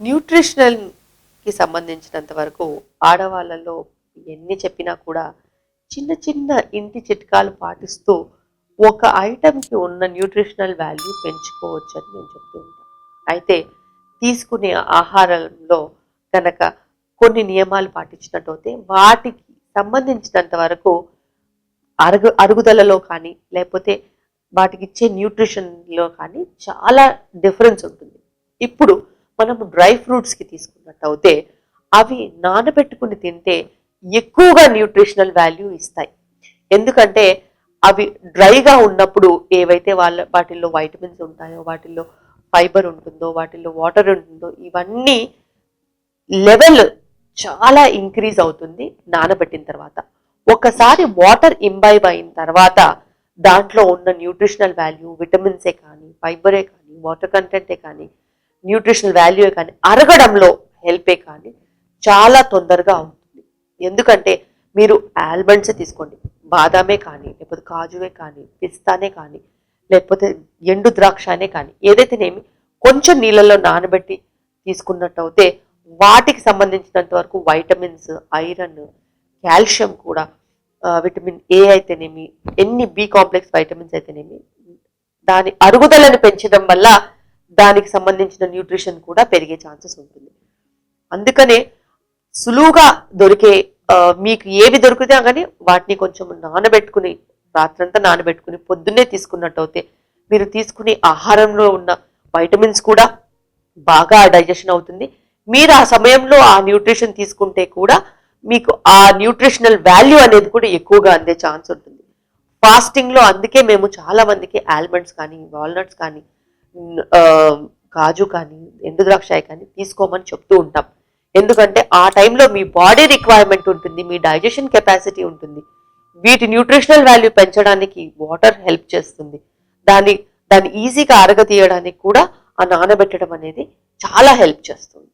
న్యూట్రిషనల్కి సంబంధించినంత వరకు ఆడవాళ్ళలో ఎన్ని చెప్పినా కూడా చిన్న చిన్న ఇంటి చిట్కాలు పాటిస్తూ ఒక ఐటెంకి ఉన్న న్యూట్రిషనల్ వాల్యూ పెంచుకోవచ్చు అని నేను చెప్తూ ఉంటాను అయితే తీసుకునే ఆహారంలో కనుక కొన్ని నియమాలు పాటించినట్టయితే వాటికి సంబంధించినంత వరకు అరుగు అరుగుదలలో కానీ లేకపోతే వాటికి ఇచ్చే న్యూట్రిషన్లో కానీ చాలా డిఫరెన్స్ ఉంటుంది. ఇప్పుడు మనము డ్రై ఫ్రూట్స్కి తీసుకున్నట్టు అయితే అవి నానబెట్టుకుని తింటే ఎక్కువగా న్యూట్రిషనల్ వాల్యూ ఇస్తాయి. ఎందుకంటే అవి డ్రైగా ఉన్నప్పుడు ఏవైతే వాళ్ళ వాటిల్లో వైటమిన్స్ ఉంటాయో వాటిల్లో ఫైబర్ ఉంటుందో వాటిల్లో వాటర్ ఉంటుందో ఇవన్నీ లెవెల్ చాలా ఇంక్రీజ్ అవుతుంది నానబెట్టిన తర్వాత. ఒకసారి వాటర్ ఇంబైబ్ అయిన తర్వాత దాంట్లో ఉన్న న్యూట్రిషనల్ వాల్యూ విటమిన్సే కానీ ఫైబరే కానీ వాటర్ కంటెంటే కానీ న్యూట్రిషనల్ వాల్యూ కానీ అరగడంలో హెల్పే కానీ చాలా తొందరగా అవుతుంది. ఎందుకంటే మీరు ఆల్మండ్సే తీసుకోండి బాదామే కానీ లేకపోతే కాజువే కానీ పిస్తానే కానీ లేకపోతే ఎండు ద్రాక్షనే కానీ ఏదైతేనేమి కొంచెం నీళ్ళల్లో నానబెట్టి తీసుకున్నట్టు అయితే వాటికి సంబంధించినంత వరకు వైటమిన్స్ ఐరన్ కాల్షియం కూడా విటమిన్ ఏ అయితేనేమి ఎన్ని బి కాంప్లెక్స్ వైటమిన్స్ అయితేనేమి దాని అరుగుదలను పెంచడం వల్ల దానికి సంబంధించిన న్యూట్రిషన్ కూడా పెరిగే ఛాన్సెస్ ఉంటుంది. అందుకనే సులువుగా దొరికే మీకు ఏవి దొరికితే కానీ వాటిని కొంచెం నానబెట్టుకుని రాత్రంతా నానబెట్టుకుని పొద్దున్నే తీసుకున్నట్టయితే మీరు తీసుకునే ఆహారంలో ఉన్న వైటమిన్స్ కూడా బాగా డైజెషన్ అవుతుంది. మీరు ఆ సమయంలో ఆ న్యూట్రిషన్ తీసుకుంటే కూడా మీకు ఆ న్యూట్రిషనల్ వాల్యూ అనేది కూడా ఎక్కువగా అందే ఛాన్స్ ఉంటుంది. ఫాస్టింగ్లో అందుకే మేము చాలా మందికి ఆల్మండ్స్ కానీ వాల్నట్స్ కానీ కాజు కానీ ఎండు ద్రాక్షాయ కానీ తీసుకోమని చెప్తూ ఉంటాం. ఎందుకంటే ఆ టైంలో మీ బాడీ రిక్వైర్మెంట్ ఉంటుంది మీ డైజెషన్ కెపాసిటీ ఉంటుంది. వీటి న్యూట్రిషనల్ వాల్యూ పెంచడానికి వాటర్ హెల్ప్ చేస్తుంది. దాన్ని దాన్ని ఈజీగా అరగతీయడానికి కూడా ఆ నానబెట్టడం అనేది చాలా హెల్ప్ చేస్తుంది.